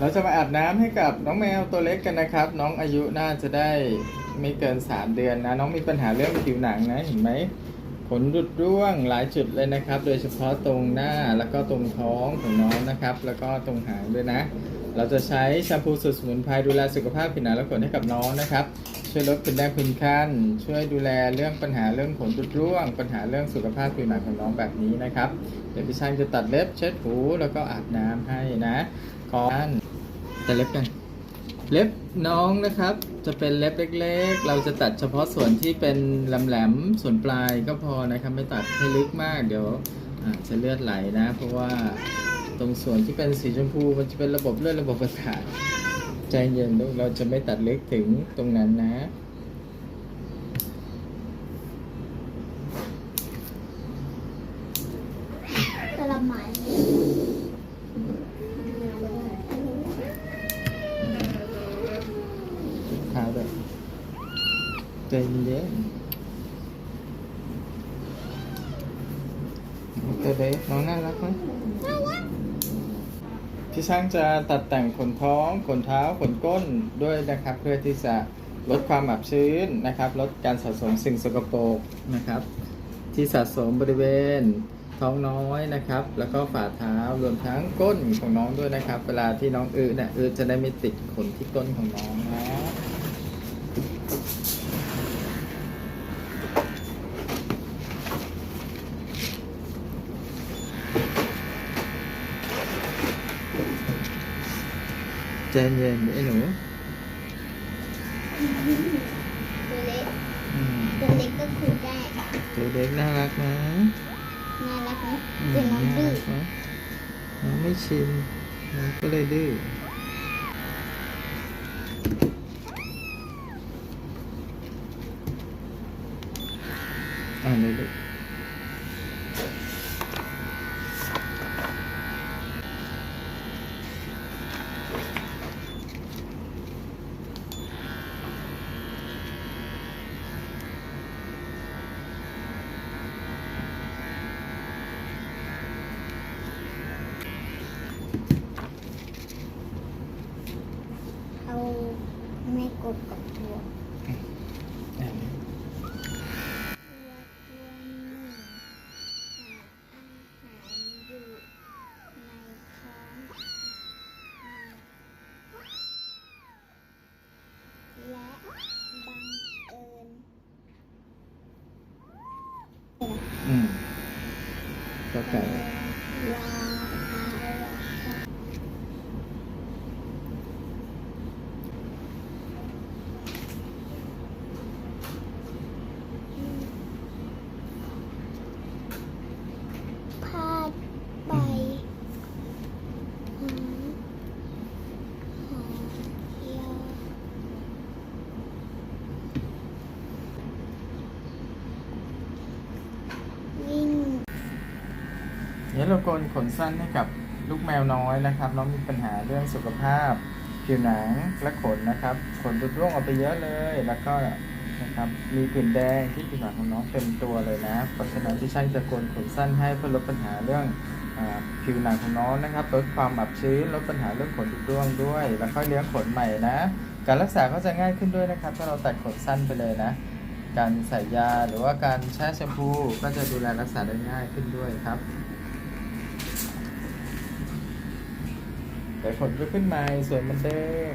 เราจะมาอาบน้ำให้กับน้องแมวตัวเล็กกันนะครับ น้องอายุน่าจะได้ไม่เกิน 3 เดือนนะ น้องมีปัญหาเรื่องผิวหนังนะเห็นไหมขนรุดร่วงหลายจุดเลยนะครับ โดยเฉพาะตรงหน้าแล้วก็ตรงท้องของน้องนะครับ แล้วก็ตรงหางด้วยนะ เราจะใช้แชมพูสูตรสมุนไพรดูแลสุขภาพผิวหนังและขนให้กับน้องนะครับ ช่วยลดผื่นแดงผื่นคันช่วยดูแลเรื่องปัญหาเรื่องขนรุดร่วง ปัญหาเรื่องสุขภาพผิวหนังของน้องแบบนี้นะครับเดี๋ยวพี่ช่างจะตัดเล็บเช็ดหูแล้วก็อาบน้ำให้นะขอน แตัดเล็บกัน เล็บน้องนะครับ จะเป็นเล็บเล็ก ๆ เราจะตัดเฉพาะส่วนที่เป็นแหลมๆส่วนปลายก็พอนะครับไม่ตัดให้ลึกมากเดี๋ยวจะเลือดไหลนะ เพราะว่าตรงส่วนที่เป็นสีชมพูมันจะเป็นระบบเลือดระบบประสาทใจเย็นลูกเราจะไม่ตัดลึกถึงตรงนั้นนะกระหม่อม เท้า ด้วยใจเย็นตัวเด็กน้องน่ารักไหมพี่ช่างจะตัดแต่งขนท้องขนเท้าขนก้นด้วยนะครับ เพื่อที่จะลดความอับชื้นนะครับ ลดการสะสมสิ่งสกปรกนะครับ ที่สะสมบริเวณท้องน้อยนะครับ แล้วก็ฝ่าเท้ารวมทั้งก้นของน้องด้วยนะครับ เวลาที่น้องอืดเนี่ยอืดจะได้ไม่ติดขนที่ก้นของน้องนะ ใจเย็นไอ้หนูตัวเล็กอืมตัวเล็กก็ขูดได้ตัวเล็กน่ารักนะน่ารักไหมอืมแต่น้องดื้อน่ารักนะน้องไม่ชินน้องก็เลยดื้อ อ่านเและบังเอิญอืมก็ไก่วาอาพาดไปหาหายา วิ่ง เดี๋ยวเราโกนขนสั้นให้กับลูกแมวน้อยนะครับ น้องมีปัญหาเรื่องสุขภาพ ผิวหนังและขนนะครับ ขนรุดร่วงออกไปเยอะเลย แล้วก็นะครับมีผื่นแดงที่ผิวหนังของน้องเต็มตัวเลยนะ เพราะฉะนั้นที่ช่างจะโกนขนสั้นให้เพื่อลดปัญหาเรื่องอผิวหนังของน้องนะครับลดความอับชื้นลดปัญหาเรื่องขนรุดร่วงด้วย แล้วก็เลี้ยงขนใหม่นะ การรักษาก็จะง่ายขึ้นด้วยนะครับ ถ้าเราตัดขนสั้นไปเลยนะ การใส่ยาหรือว่าการแช่แชมพูก็จะดูแลรักษาได้ง่ายขึ้นด้วยครับ เดี๋ยวขนก็ขึ้นมาสวยมันเดิม